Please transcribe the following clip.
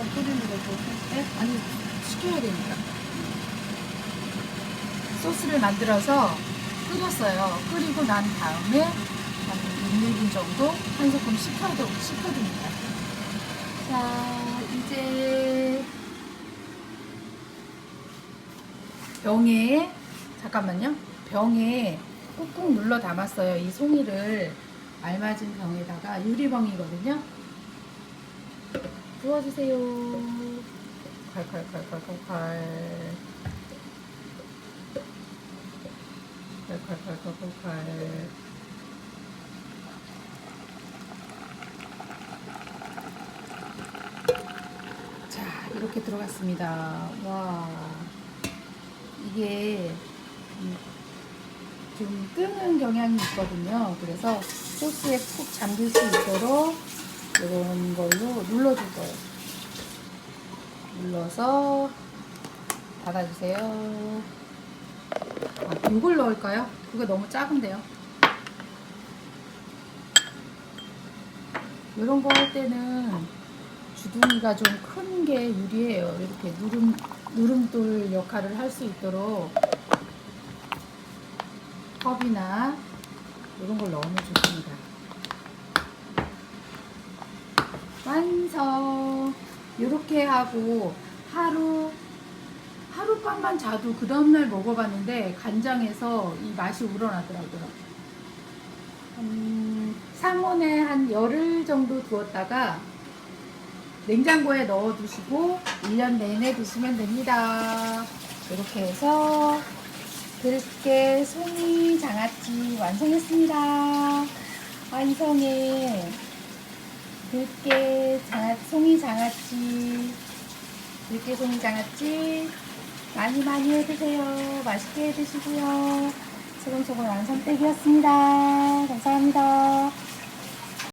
한번 끓이는 거고. 네? 아니, 식혀야 되니까. 소스를 만들어서 끓였어요. 끓이고 난 다음에 한 1, 2분 정도 한 소끔 식혀도, 식혀줍니다. 자, 이제 병에, 잠깐만요. 병에 꾹꾹 눌러 담았어요. 이 송이를 알맞은 병에다가 유리병이거든요. 부어주세요. 콸콸콸콸콸콸. 콸콸콸콸콸. 자, 이렇게 들어갔습니다. 와. 이게 음, 좀 뜨는 경향이 있거든요. 그래서 소스에 푹 잠길 수 있도록 눌러줄 거예요. 눌러서 닫아주세요. 아, 이걸 넣을까요? 그거 너무 작은데요. 이런 거 할 때는 주둥이가 좀 큰 게 유리해요. 이렇게 누름, 누름돌 역할을 할 수 있도록 컵이나 이런 걸 넣으면 좋습니다. 완성! 이렇게 하고 하루 하룻밤만 자도 그 다음날 먹어봤는데 간장에서 이 맛이 우러나더라고요. 음, 상온에 한 열흘 정도 두었다가 냉장고에 넣어 두시고 1년 내내 드시면 됩니다. 이렇게 해서 들깨 송이 장아찌 완성했습니다. 완성해. 들깨 장아, 송이 장아찌, 들깨 송이 장아찌 많이 많이 해드세요. 맛있게 해드시고요. 소금소금 완성댁이었습니다. 감사합니다.